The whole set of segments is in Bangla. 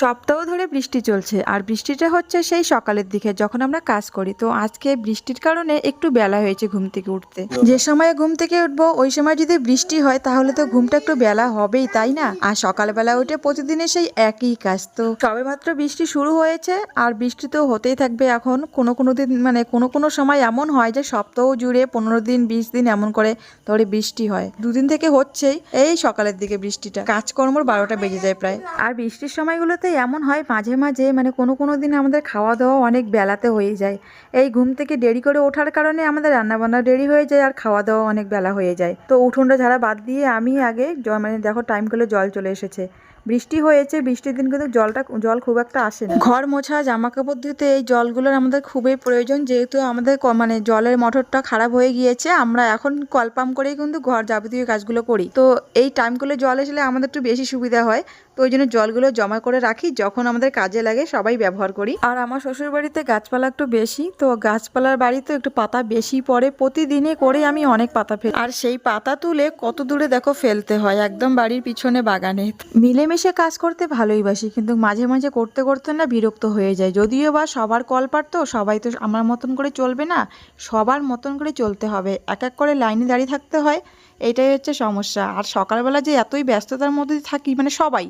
সপ্তাহ ধরে বৃষ্টি চলছে, আর বৃষ্টিটা হচ্ছে সেই সকালের দিকে যখন আমরা কাজ করি। তো আজকে বৃষ্টির কারণে একটু বেলা হয়েছে ঘুম থেকে উঠতে। যে সময় ঘুম থেকে উঠবো, ওই সময় যদি বৃষ্টি হয়, তাহলে তো ঘুমটা একটু বেলা হবেই, তাই না? আর সকালবেলা উঠে প্রতিদিনের সেই একই কাজ। তো সবে মাত্র বৃষ্টি শুরু হয়েছে, আর বৃষ্টি তো হতেই থাকবে এখন। কোনো কোনো দিন মানে কোনো কোনো সময় এমন হয় যে সপ্তাহ জুড়ে পনেরো দিন, বিশ দিন এমন করে ধরে বৃষ্টি হয়। দুদিন থেকে হচ্ছেই এই সকালের দিকে বৃষ্টিটা। কাজকর্মর বারোটা বেজে যায় প্রায়। আর বৃষ্টির সময়গুলোতে এমন হয় মাঝে মাঝে মানে কোনো কোনো দিন আমাদের খাওয়া দাওয়া অনেক বেলাতে হয়ে যায়। এই ঘুম থেকে দেরি করে ওঠার কারণে আমাদের রান্নাবান্না দেরি হয়ে যায় আর খাওয়া দাওয়া অনেক বেলা হয়ে যায়। তো উঠোনটা ঝাড়া বাদ দিয়ে আমি আগে মানে দেখো টাইম করলে জল চলে এসেছে। বৃষ্টি হয়েছে, বৃষ্টির দিন কিন্তু জলটা জল খুব একটা আসে না। ঘর মোছা জামা কাপড় ধুতে এই জলগুলোর আমাদের খুবই প্রয়োজন যেহেতু আমাদের মানে জলের মোটরটা খারাপ হয়ে গিয়েছে, আমরা এখন কল পাম্প করেই কিন্তু ঘর যাবতীয় কাজগুলো করি। তো এই টাইমগুলো জল আসলে আমাদের একটু বেশি সুবিধা হয়, তো ওই জন্য জলগুলো জমা করে রাখি। যখন আমাদের কাজে লাগে সবাই ব্যবহার করি। আর আমার শ্বশুর বাড়িতে গাছপালা একটু বেশি তো গাছপালার বাড়িতে একটু পাতা বেশি পড়ে। প্রতিদিনে করে আমি অনেক পাতা ফেলি। আর সেই পাতা তুলে কত দূরে দেখো ফেলতে হয় একদম বাড়ির পিছনে বাগানে। মিলেমিশে কাজ করতে ভালোই বাসি কিন্তু মাঝে মাঝে করতে করতে না বিরক্ত হয়ে যায়। যদিও বা সবার কলপার তো সবাই তো আমার মতন করে চলবে না সবার মতন করে চলতে হবে। এক এক করে লাইনে দাঁড়িয়ে থাকতে হয় এটাই হচ্ছে সমস্যা। আর সকালবেলা যে এতই ব্যস্ততার মধ্যে থাকি মানে সবাই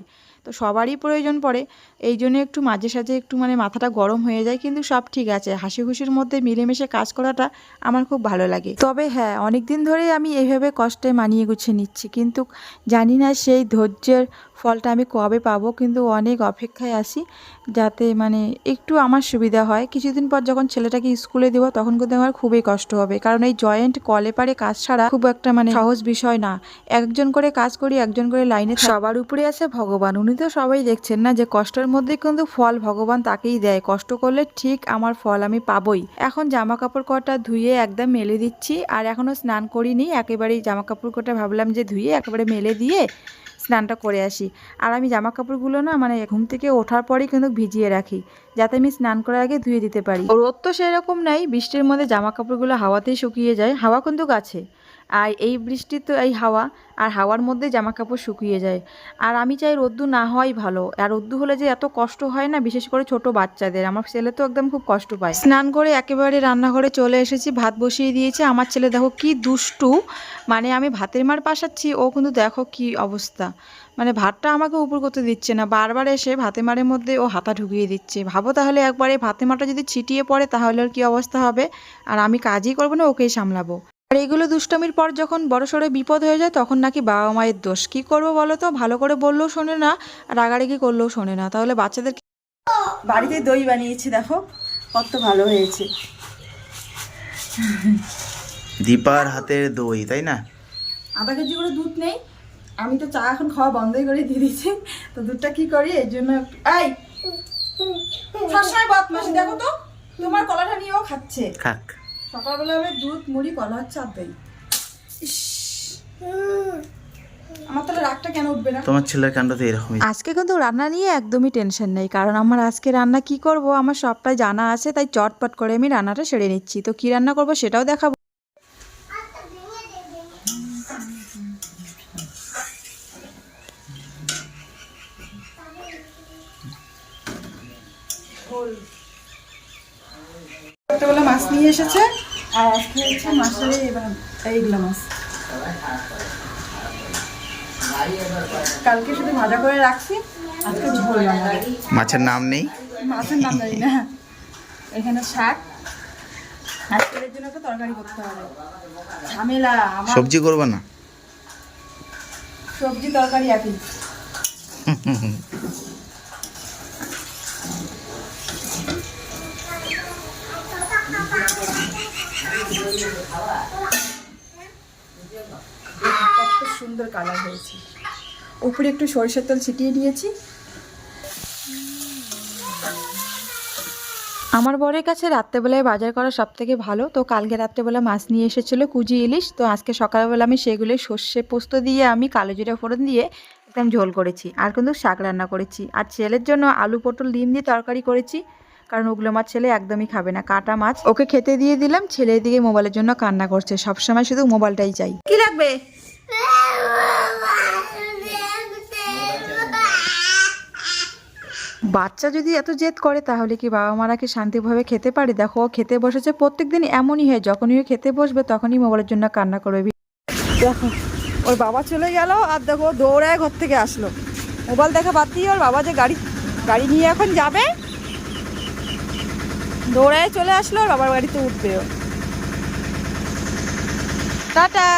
তো সবারই প্রয়োজন পড়ে। এই জন্য একটু মাঝে সাঝে একটু মানে মাথাটা গরম হয়ে যায়, কিন্তু সব ঠিক আছে। হাসি খুশির মধ্যে মিলেমিশে কাজ করাটা আমার খুব ভালো লাগে। তবে হ্যাঁ অনেক দিন ধরেই আমি এইভাবে কষ্টে মানিয়ে গুছিয়ে নিচ্ছি, কিন্তু জানি না সেই ধৈর্যের ফলটা আমি কবে পাবো, কিন্তু অনেক অপেক্ষায় আছি যাতে মানে একটু আমার সুবিধা হয়। কিছুদিন পর যখন ছেলেটাকে স্কুলে দেবো, তখন কিন্তু আমার খুবই কষ্ট হবে, কারণ এই জয়েন্ট, কলে পারে কাজ ছাড়া খুব একটা মানে সহজ বিষয় না। একজন করে কাজ করি, একজন করে লাইনে। সবার উপরে আছে ভগবান, উনি তো সবাই দেখছেন না যে কষ্টের মধ্যে কিন্তু ফল ভগবান তাকেই দেয়। কষ্ট করলে ঠিক আমার ফল আমি পাবই। এখন জামা কাপড় কটা ধুয়ে একদম মেলে দিচ্ছি আর এখনও স্নান করিনি। একেবারেই জামা কাপড় কটা ভাবলাম যে ধুয়ে একেবারে মেলে দিয়ে স্নানটা করে আসি। আর আমি জামা কাপড়গুলো না মানে ঘুম থেকে ওঠার পরেই কিন্তু ভিজিয়ে রাখি, যাতে আমি স্নান করার আগে ধুয়ে দিতে পারি। রোদ তো সেরকম নাই, বৃষ্টির মধ্যে জামা কাপড়গুলো হাওয়াতেই শুকিয়ে যায়। হাওয়া কিন্তু গাছে। আর এই বৃষ্টি তো এই হাওয়া, আর হাওয়ার মধ্যে জামা কাপড় শুকিয়ে যায়। আর আমি চাই রোদ্দু না হওয়াই ভালো। আর রোদ্দু হলে যে এত কষ্ট হয় না, বিশেষ করে ছোট বাচ্চাদের। আমার ছেলে তো একদম খুব কষ্ট পায়। স্নান করে একেবারে রান্নাঘরে চলে এসেছি, ভাত বসিয়ে দিয়েছে। আমার ছেলে দেখো কি দুষ্টু। মানে আমি ভাতের মার পাশাচ্ছি, ও কিন্তু দেখো কি অবস্থা। মানে ভাতটা আমাকে উপর করতে দিচ্ছে না। বারবার এসে ভাতে মারের মধ্যে ও হাতা ঢুকিয়ে দিচ্ছে। ভাবো তাহলে একবারে ভাতে মারটা যদি ছিটিয়ে পড়ে, তাহলে ওর কি অবস্থা হবে? আর আমি কাজই করব না, ওকেই সামলাবো। আর এগুলো দুষ্টমির পর যখন বড় সড়ো বিপদ হয়ে যায় তখন নাকি বাবা মায়ের দোষ। কী করব বলো তো? ভালো করে বললেও শোনে না রাগারাগি করলেও শোনে না। তাহলে বাচ্চাদের বাড়িতে দই বানিয়েছি দেখো কত ভালো হয়েছে। দীপার হাতের দই তাই না? আধা কেজি করে দুধ নেই আমি তো চা এখন খাওয়া বন্ধই করে দিয়ে দিয়েছি তো দুধটা কি করি? এই জন্য এই! সবসময় বদমাসি দেখো তো তোমার কলাটা নিয়েও খাচ্ছে। খাক। সকালবেলা আমি দুধ মুড়ি কলা চাপ আর ইস, আমার তাহলে রাগটা কেন উঠবে না? তোমার ছেলের কাণ্ড তো এরকমই। আজকে কিন্তু রান্না নিয়ে একদমই টেনশন নেই কারণ আমার আজকে রান্না কি করব? আমার সবটাই জানা আছে তাই চটপট করে আমি রান্নাটা সেরে নিচ্ছি। তো কি রান্না করব সেটাও দেখাবো। একটা মাছ নিয়ে এসেছে? আর আজকে হচ্ছে মাছের এই- এইগুলো মাছ। কালকে শুধু ভাজা করে রাখছি আজকে ঝোল মাছের নাম নেই? মাছের নাম জানি না। এখানে শাক। আজকের জন্য তো তরকারি করতে হবে। ঝামেলা আমার সবজি করব না? সবজি তরকারি একই। সুন্দর কালার হয়েছে। উপরে একটু সরিষার তেল ছিটিয়ে দিয়েছি আমার বরের কাছে রাত্রেবেলায় বাজার করা সব থেকে ভালো। তো কালকে রাত্রেবেলা মাছ নিয়ে এসেছিল কুজি ইলিশ। তো আজকে সকালবেলা আমি সেগুলো সর্ষে পোস্ত দিয়ে আমি কালো জিরা ফোড়ন দিয়ে একদম ঝোল করেছি। আর কিন্তু শাক রান্না করেছি। আর ছেলের জন্য আলু পটল, ডিম দিয়ে তরকারি করেছি। কারণ ওগুলো আমার ছেলে একদমই খাবে না। কাটা মাছ, ওকে খেতে দিয়ে দিলাম, ছেলের দিকে মোবাইলের জন্য কান্না করছে। সবসময় শুধু মোবাইলটাই চাই। কি লাগবে? বাচ্চা যদি এত জেদ করে, তাহলে কি বাবা মারা কি শান্তিভাবে খেতে পারে? দেখো খেতে বসেছে প্রত্যেকদিন এমনই হয়, যখনই খেতে বসবে, তখনই মোবাইলের জন্য কান্না করবে। দেখো, ওর বাবা চলে গেল, আর দেখো, দৌড়ায় ঘর থেকে আসলো। মোবাইল দেখা বাদ দিয়ে ওর বাবা যে গাড়ি গাড়ি নিয়ে এখন যাবে দৌড়ায় চলে আসলো ওর বাবার গাড়িতে উঠবে ও টাটা।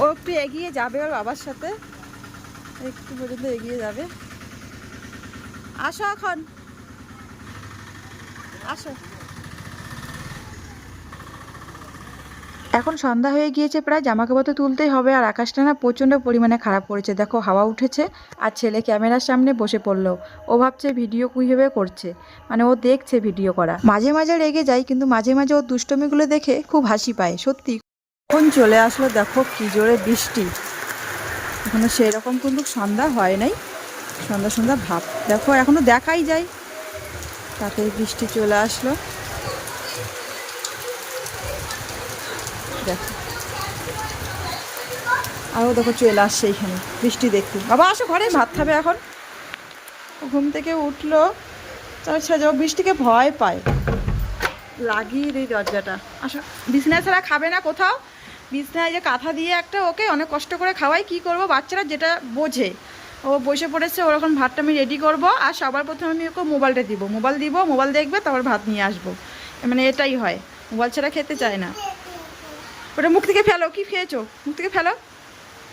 ও একটু এগিয়ে যাবে ওর বাবার সাথে। একটু পর্যন্ত এগিয়ে যাবে। আসো এখন। আসো। এখন সন্ধ্যা হয়ে গিয়েছে, প্রায় জামা কাপড় তো তুলতেই হবে আর আকাশটা না প্রচণ্ড পরিমাণে খারাপ পড়েছে দেখো, হাওয়া উঠেছে আর ছেলে ক্যামেরার সামনে বসে পড়ল। ও ভাবছে ভিডিও কীভাবে করছে। মানে ও দেখছে ভিডিও করা। মাঝে মাঝে রেগে যায়, কিন্তু মাঝে মাঝে ওর দুষ্টমিগুলো দেখে খুব হাসি পায়, সত্যি। এখন চলে আসলো দেখো কি জোরে বৃষ্টি। এখনও সেরকম কিন্তু সন্ধ্যা হয় নাই। সন্ধ্যা সন্ধ্যা ভাব। দেখো, এখনও দেখাই যায়। তাতে বৃষ্টি চলে আসলো। দেখো। আরও দেখো চলে আসছে এইখানে, বৃষ্টি দেখতে। বাবা, আসো ঘরে, ভাত খাবে এখন। ঘুম থেকে উঠল তার সাথে ও বৃষ্টিকে ভয় পায়। লাগিয়ে দিই দরজাটা। আসো, বিছনায় ছাড়া খাবে না কোথাও। বিছনায় যে কাঁথা দিয়ে একটা ওকে অনেক কষ্ট করে খাওয়াই, কি করব? বাচ্চারা যেটা বোঝে। ও বসে পড়েছে, ওরকম ভাতটা আমি রেডি করব। আর সবার প্রথমে আমি ওকে মোবাইলটা দিব। মোবাইল দিব, মোবাইল দেখবে, তারপর ভাত নিয়ে আসব। মানে এটাই হয়। মোবাইল ছাড়া খেতে চায় না। ওটা মুখ থেকে ফেলো, কি খেয়েছো? মুখ থেকে ফেলো।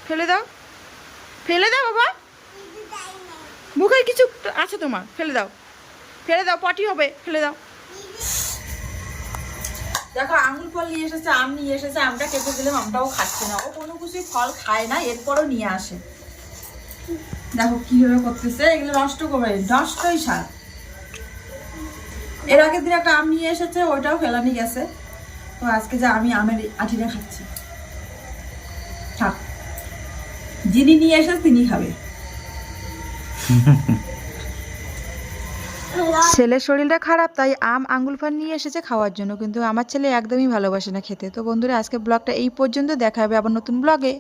ফেলে দাও। ফেলে দাও, বাবা। মুখে কিছু আছে তোমার, ফেলে দাও। ফেলে দাও, পটি হবে, ফেলে দাও। দেখো, আঙুল ফল নিয়ে এসেছে, আম নিয়ে এসেছে, আমটা কেটে দিলাম, আমটাও খাচ্ছে না। ও কোনো কিছুই ফল খায় না, এরপরও নিয়ে আসে। দেখো, কীভাবে করতেছে, এগুলো নষ্ট করবে, নষ্টই সার। এর আগের দিন একটা আম নিয়ে এসেছে, ওইটাও ফেলানি গেছে। তো আজকে যা আমি আমের আঠিটা খাচ্ছি। থাক। যিনি নিয়ে আসেন তিনি খাবে। ছেলের শরীরটা খারাপ, তাই আম আঙ্গুল ফান নিয়ে এসেছে খাওয়ার জন্য। কিন্তু আমার ছেলে একদমই ভালোবাসে না খেতে। তো বন্ধুরা আজকে ব্লগটা এই পর্যন্ত। দেখা হবে আবার নতুন ব্লগে